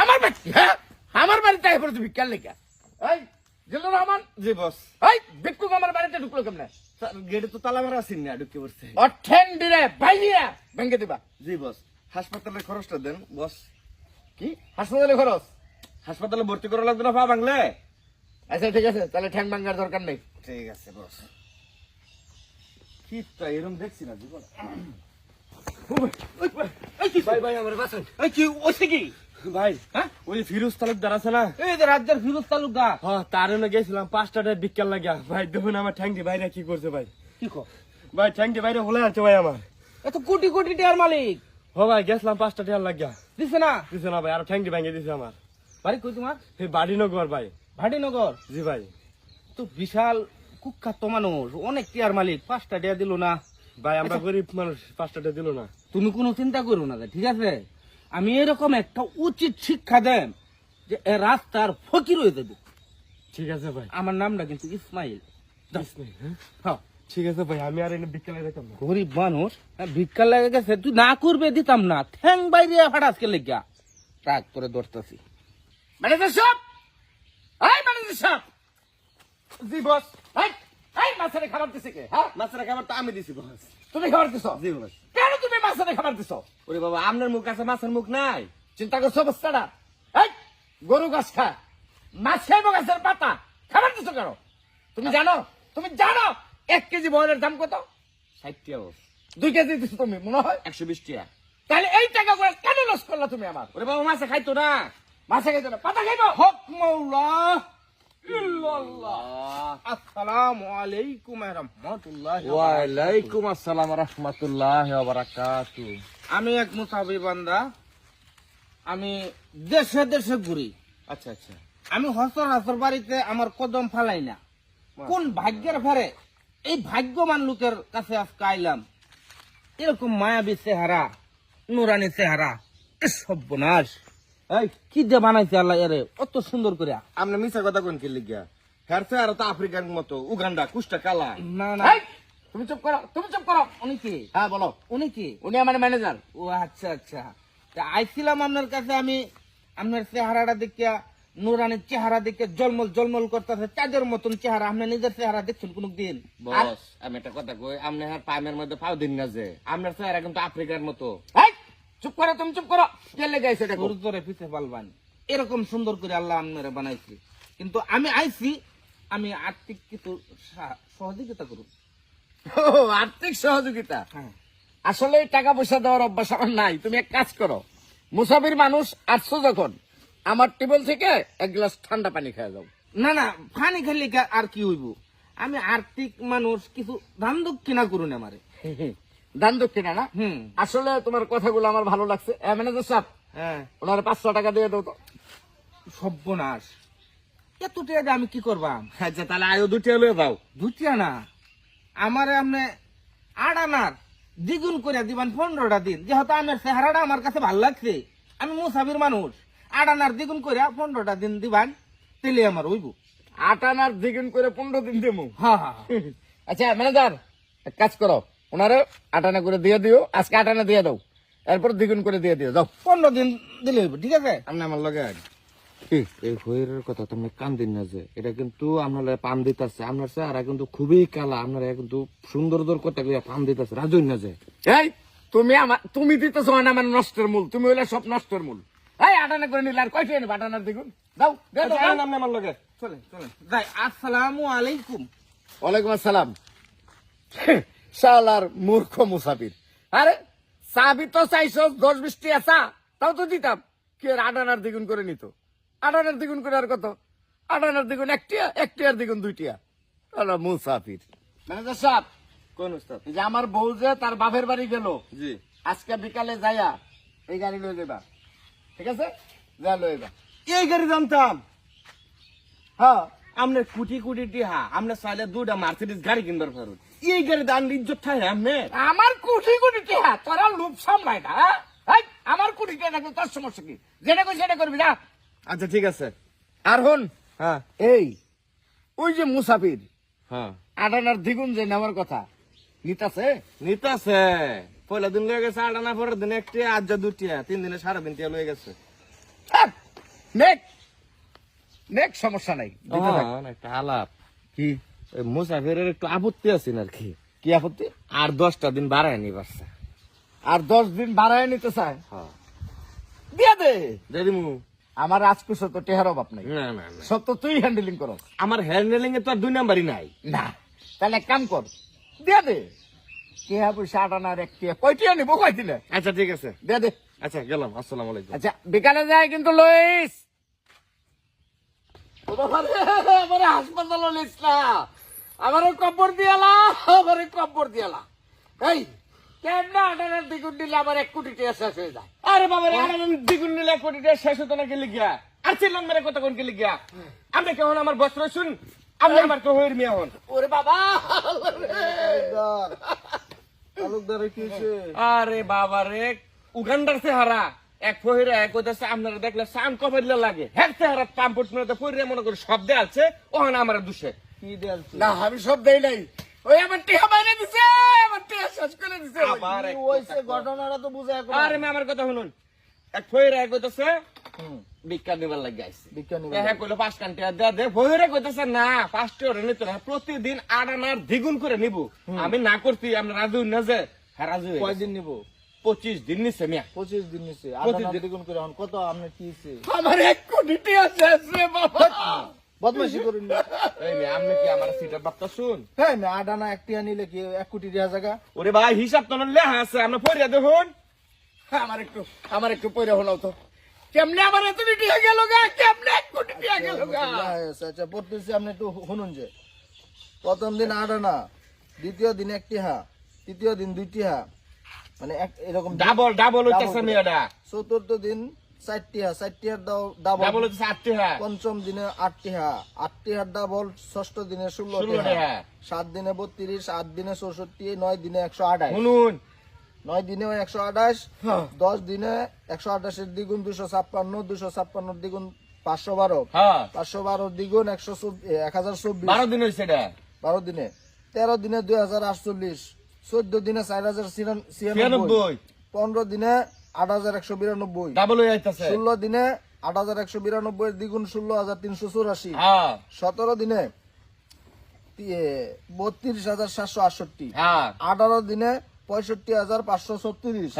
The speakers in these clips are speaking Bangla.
আমার বাড়ি হ্যাঁ? আমার বাড়িতে আই পড়ে ভিক্ষার লেখা এই জিল্লুর রহমান? জি বস। এই ভিক্ষুক আমার বাড়িতে ঢুকলো কেমনে? গেটে তো তালা মারা আছেন না ঢুকে পড়ছে। অঠেন দিলে বাইলিয়া ভেঙ্গে দিবা। জি বস। হাসপাতালের খরচটা দেন বস। কি? হাসপাতালে খরচ? হাসপাতালে ভর্তি করা লাগবে না পা বাংলে আচ্ছা ঠিক আছে তাহলে ঠ্যাং ভাঙ্গার দরকার নেই। ঠিক আছে বস। কি তা এরকম দেখছি না জীবন। ভাই ভাই আমার বাঁচান। কি ওইছে কি? ভাই হ্যাঁ? ওই ফিরোজ তালুকদার আছে না? এই যে রাজ্যের ফিরোজ তালুকদার। হ্যাঁ তার জন্য গেছিলাম পাঁচটা বিকাল লাগিয়া। ভাই দেখুন আমার ঠ্যাংটি বাইরে কি করছে ভাই। কি কো? ভাই ঠ্যাংটি বাইরে হলে আছে ভাই আমার। এত কোটি কোটি টাকার মালিক। হ ভাই গেছিলাম পাঁচটা টাকা লাগিয়া। দিছে না? দিছে না ভাই আর ঠ্যাংটি ভেঙে দিছে আমার। বাড়ি কই তোমার? এই বাড়ি নগর ভাই। ভাটিনগর জি ভাই। তো বিশাল কুখ্যাত মানুষ অনেক টিয়ার মালিক পাঁচটা টাকা দিল না। ভাই আমরা গরিব মানুষ পাঁচটা দিল না। তুমি কোনো চিন্তা করো না ঠিক আছে? আমি এরকম একটা উচিত শিক্ষা দেন যে রাস্তার ফকির হয়ে যাবে। ঠিক আছে ভাই। আমার নামটা কিন্তু ইসমাইল। হ্যাঁ? হ্যাঁ। ঠিক আছে ভাই আমি আর এনে যেতাম না। গরিব মানুষ হ্যাঁ, ভিক্ষা লাগে গেছে তুই না করবে দিতাম না। ঠ্যাং বাইরে ফাটাসকে লেগা রাগ করে ধরতেছি ম্যানেজার সাহেব! এই ম্যানেজার সাহেব! জি বস। এই মাছের খাবার দিছে কে হ্যাঁ? মাছের খাবার তো আমি দিছি বস। তুমি খাবার দিছো? জি বস। কেন তুমি মাছের খাবার দিছো? ওরে বাবা আপনার মুখ আছে মাছের মুখ নাই। চিন্তা করছ অবস্থাটা? এই গরু গাছ খায় মাছ গাছের পাতা। খাবার দিছো কেন? তুমি জানো? তুমি জানো? এক কেজি বয়লের দাম কত? ষাট টাকা দুই কেজি দিছো তুমি মনে হয়? একশো বিশ টাকা। তাহলে এই টাকা করে কেন লস করলা তুমি আমার? ওরে বাবা মাছে খাইতো না। মাছে খাইছো না পাতা খাইবো? হক মৌলা। আসসালামু আলাইকুম রহমতুল্লাহ ওয়ালাইকুম আসসালাম রহমতুল্লাহ বারাকাতু আমি এক মুসাফির বান্দা। আমি দেশে দেশে ঘুরি। আচ্ছা আচ্ছা। আমি হসর হসর বাড়িতে আমার কদম ফালাই না। কোন ভাগ্যের ফেরে এই ভাগ্যবান লোকের কাছে আজকে আইলাম। এরকম মায়াবী চেহারা নুরানি চেহারা সর্বনাশ। এই কি দিয়ে বানাইছে আল্লাহ এরে? অত সুন্দর করে আপনি মিশা কথা কোন কি লিখিয়া হ্যার আর তো আফ্রিকার মতো উগান্ডা কুষ্টা কালা। না না। তুমি চুপ করো তুমি চুপ করো। উনি কি? হ্যাঁ বলো। উনি কি? উনি আমার ম্যানেজার ও আচ্ছা আচ্ছা। তা আইছিলাম আপনার কাছে আমি আপনার চেহারাটা দেখিয়া নুরানির চেহারা দেখে জলমল জলমল করতেছে চাঁদের মতন চেহারা। আপনি নিজের চেহারা দেখছেন কোন দিন বস আমি একটা কথা কই আপনি হ্যাঁ পামের মধ্যে পাও দিন না যে। আপনার চেহারা কিন্তু আফ্রিকার মতো। এই চুপ করো তুমি চুপ করো। কে লেগে আইছো এটা পিছে পালবান এরকম সুন্দর করে আল্লাহ আপনারা বানাইছি। কিন্তু আমি আইছি আমি আর্থিক কিছু সহযোগিতা করুন। ও, আর্থিক সহযোগিতা? হ্যাঁ। আসলে টাকা পয়সা দেওয়ার অভ্যাস আমার নাই। তুমি এক কাজ করো মুসাফির মানুষ আসছো যখন আমার টেবিল থেকে এক গ্লাস ঠান্ডা পানি খেয়ে যাও। না না পানি খালি আর কি হইব? আমি আর্থিক মানুষ কিছু ধান দক্ষিণা করুন আমারে। দান দক্ষিণা না? আসলে তোমার কথাগুলো আমার ভালো লাগছে। ম্যানেজার সাহেব হ্যাঁ। ওনার পাঁচশো টাকা দিয়ে দাও তো। সর্বনাশ। এত টাকা আমি কি করবাম আচ্ছা তাহলে আয়ো দুটি হলে দাও দুটিয়া না। আমারে আপনি আট আনার দ্বিগুণ করে দিবেন পনেরোটা দিন। যেহেতু আমার চেহারাটা আমার কাছে ভালো লাগছে। আমি মুসাফির মানুষ। আট আনার দ্বিগুণ করে পনেরোটা দিন দিবান তেলে আমার হইব। আট আনার দ্বিগুণ করে পনেরো দিন দেবো। হ্যাঁ হ্যাঁ। আচ্ছা ম্যানেজার এক কাজ করো। ওনারে আট আনা করে দিয়ে দিও আজকে আট আনা দিয়ে দাও। এরপর দ্বিগুণ করে দিয়ে দিও যাও। পনেরো দিন দিলে হইব ঠিক আছে? আপনি আমার লগে আয়। এই হইরের কথা তুমি কান দিন না যে এটা কিন্তু আপনার পান দিতেছে। আপনার চেহারা কিন্তু খুবই কালা আপনার কিন্তু সুন্দর দর কথা কইয়া পান দিতেছে রাজুই না যে। এই তুমি আমার তুমি দিতেছ না আমার নষ্টের মূল তুমি হইলে সব নষ্টের মূল। এই আট আনা করে নিলে আর কয়টা নেবে আট আনার দ্বিগুণ? যাও দাও, যাও। আপনি আমার লগে। চলে চলে যাই আসসালামু আলাইকুম। ওয়ালাইকুম আসসালাম। শালার মূর্খ মুসাফির। আরে চাবি তো চাইছো দশ বৃষ্টি আসা তাও তো দিতাম। কি আনার দ্বিগুণ করে নিত? আট আনার দ্বিগুণ করে আর কত? আট আনার দ্বিগুণ একটিয়া একটিয়ার দ্বিগুণ দুইটিয়া। শালা মুসাফির। ম্যানেজার সাহেব কোন উস্তাদ? যে আমার বউ যে তার বাপের বাড়ি গেল। জি। আজকে বিকালে যাইয়া এই গাড়ি লয়ে যাবা ঠিক আছে? যা লয়ে যা। এই গাড়ি জানতাম। হ্যাঁ। আপনার কোটি কোটি টিহা আপনার চাইলে দুটা মার্সিডিস গাড়ি কিনবার পারুন এই গাড়ি দান ইজ্জত থাকে আপনি আমার কোটি কোটি টিহা তোরা লোভ সামলাই না হ্যাঁ? এই, আমার কোটি টিহা থাকলে তোর সমস্যা কি? যেটা করি সেটা করবি না আচ্ছা ঠিক আছে। আর হন হ্যাঁ। এই ওই যে মুসাফির হ্যাঁ। আটানার দ্বিগুণ যে নেওয়ার কথা নিতাছে? নিতাছে। পয়লা দিন লয়ে গেছে আট আনা পরের দিন একটি আজ যা দুটি তিন দিনে সারা দিন টিয়া লয়ে গেছে। নেক নেক সমস্যা নাই। একটা আলাপ। কি? মুসাফিরের একটু আপত্তি আছে আর কি কি আপত্তি? আর দশটা দিন বাড়ায় নি বাচ্চা। আর দশ দিন বাড়ায় নিতে চায়? দিয়ে দে। দিদিমু আমার রাজকুশ তো টেহার অভাব নাই। সব তো তুই হ্যান্ডেলিং করস। আমার হ্যান্ডেলিং এ তো আর দুই নাম্বারই নাই। না। তাহলে এক কাম কর। দিয়ে দে। টেহা পয়সা আট আনার এক টিয়া কয়টিয়া নিবো কয় দিলে আচ্ছা ঠিক আছে। দিয়ে দে। আচ্ছা গেলাম। আসসালামু আলাইকুম। আচ্ছা বিকালে যায় কিন্তু লইস। আমারে হাসপাতাল লিস না। আমারে কব্বর দিয়ালা আমারে কব্বর দিয়ালা এই কেমন আটানার দ্বিগুণ দিলে আমার এক কোটি টাকা শেষ হয়ে যায়? আরে বাবা রে আরে দ্বিগুণ নিলে কোটি টাকা শেষ হতো না গেলে গিয়া আর ছিলাম মেরে কত কোন গেলে গিয়া আমরা কেমন আমার বস্ত্র শুন আমি আমার তো হইর মিয়া হন। ওরে বাবা আরে বাবা রে উগান্ডার চেহারা। এক ফহিরে এক ওদেশে আপনারা দেখলে সান কপাইলে লাগে। হ্যাঁ চেহারা পাম্পট মেরে ফহিরে মনে করে শব্দ আছে ওখানে আমার দুষে। কি দেয়াল না আমি সব দেই নাই। ওই আমার টিহা বাইরে দিছে আমার টিহা শেষ করে দিছে। আবার এক ঘটনাটা তো বুঝায় এখন আরে মে আমার কথা শুনুন। এক ফহিরে এক ওদেশে বিজ্ঞান নিবার লাগে আইছে। বিজ্ঞানী হ্যাঁ কইলো পাঁচ দেয়া দে। ফহিরে কইতেছে না নিতে প্রতিদিন আট আনার দ্বিগুণ করে নিব। আমি না করতি আমরা রাজু না যে। হ্যাঁ রাজু। কয়দিন নিব? পঁচিশ দিন নিছে মিয়া। পঁচিশ দিন নিছে। পঁচিশ দিন। দ্বিগুণ করে এখন কত আপনার কি আমার এক কোটি টাকা শেষ রে বাবা। করুন। এই আপনি কি আমার সিটার বাপ্তা শুন? হ্যাঁ না আদানা একটিয়া নিলে কি এক কোটি দেওয়া জায়গা? ওরে ভাই হিসাব তো লেখা আছে আমরা পড়িয়া দেখুন। আমার একটু আমার একটু পয়রা হলো তো। কেমনে আমার এত টিহা গেল গা? কেমনে এক কোটি টাকা গেল গা? আচ্ছা আচ্ছা পড়তেছি আপনি একটু শুনুন যে। প্রথম দিন আটানা দ্বিতীয় দিন একটি হা তৃতীয় দিন দুইটি হা মানে এরকম ডাবল ডাবল হইতেছে. মেয়েটা। চতুর্থ দিন চারটি হা চারটি হার ডাবল ডাবল আটটি হ্যাঁ পঞ্চম দিনে আটটি হা আটটি হার ডাবল ষষ্ঠ দিনে ষোলো হা। সাত দিনে বত্রিশ আট দিনে চৌষট্টি নয় দিনে একশো আঠাশ। শুনুন। নয় দিনে একশো আঠাশ দশ দিনে একশো আঠাশের দ্বিগুণ দুশো ছাপ্পান্ন দুশো ছাপ্পান্নর দ্বিগুণ পাঁচশো বারো। হ্যাঁ। পাঁচশো বারো দ্বিগুণ একশো এক হাজার চব্বিশ। বারো দিন বারো দিনে। তেরো দিনে দুই হাজার আটচল্লিশ। চোদ্দ দিনে চার হাজার ছিয়ানব্বই। পনেরো দিনে আট হাজার একশো বিরানব্বই। ষোলো দিনে আট হাজার একশো বিরানব্বই দ্বিগুণ ষোলো হাজার তিনশো চৌরাশি। হ্যাঁ। সতেরো দিনে বত্রিশ হাজার সাতশো আটষট্টি। হ্যাঁ। আঠারো দিনে পঁয়ষট্টি হাজার পাঁচশো ছত্রিশ।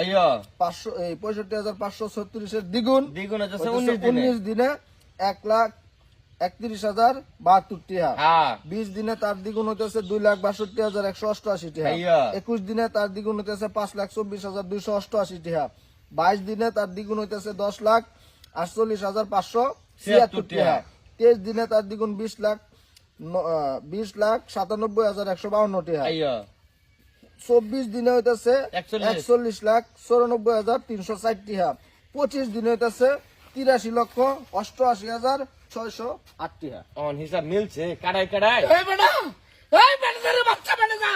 পাঁচশো পঁয়ষট্টি হাজার পাঁচশো ছত্রিশের দ্বিগুণ। দ্বিগুণ উনিশ দিনে এক লাখ একত্রিশ হাজার বাহাত্তর টিহা। হ্যাঁ। বিশ দিনে তার দ্বিগুণ হইতেছে দুই লাখ বাষট্টি হাজার একশো অষ্টআশি টিহা। একুশ দিনে তার দ্বিগুণ হইতেছে পাঁচ লাখ চব্বিশ হাজার দুইশো অষ্টআশি টিহা। বাইশ দিনে তার দ্বিগুণ হইতেছে দশ লাখ আটচল্লিশ হাজার পাঁচশো ছিয়াত্তর টিহা। তেইশ দিনে তার দ্বিগুণ বিশ লাখ বিশ লাখ সাতানব্বই হাজার একশো বাউন্ন টিহা। চব্বিশ দিনে হইতেছে একচল্লিশ। একচল্লিশ লাখ চৌরানব্বই হাজার তিনশো ষাট টিহা। পঁচিশ দিনে হইতেছে তিরাশি লক্ষ অষ্টআশি হাজার ছয়শো আট টিহা অন হিসাব মিলছে কাড়াই কাড়াই। এই বেটা এই বেটা বাচ্চা বেটা যা।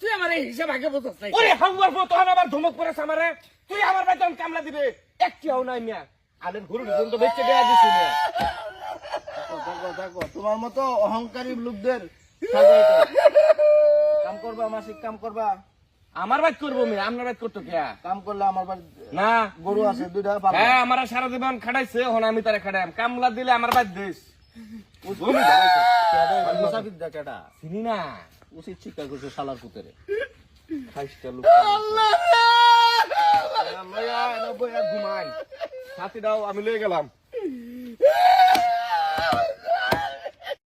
তুই আমার এই হিসাব আগে বুঝছ নাই। ওরে হাঙ্গুয়ার পর তখন আবার ধমক পড়েছে আমারে। তুই আমার বেতন কামলা দিবে। একটিও নাই মিয়া। আলের ঘুরু ঢুকুন তো বেচে দেয়া দিছি মিয়া। দেখো, দেখো, দেখো, তোমার মতো অহংকারী লোকদের সাজাইতে। কাম করবা মাসিক কাম করবা। আমার বাইক করব মিয়া আপনার বাইক করতো কে কাম করলে আমার বাড়ি না গরু আছে দুইটা। হ্যাঁ আমার সারা জীবন খাটাইছে এখন আমি তারা খাটাই কামলা দিলে আমার বাইক দিস মুসাফির দা কেডা? চিনি না উচিত শিক্ষা করছে শালার খাইস্টা লোক ঘুমাই আমি লয়ে গেলাম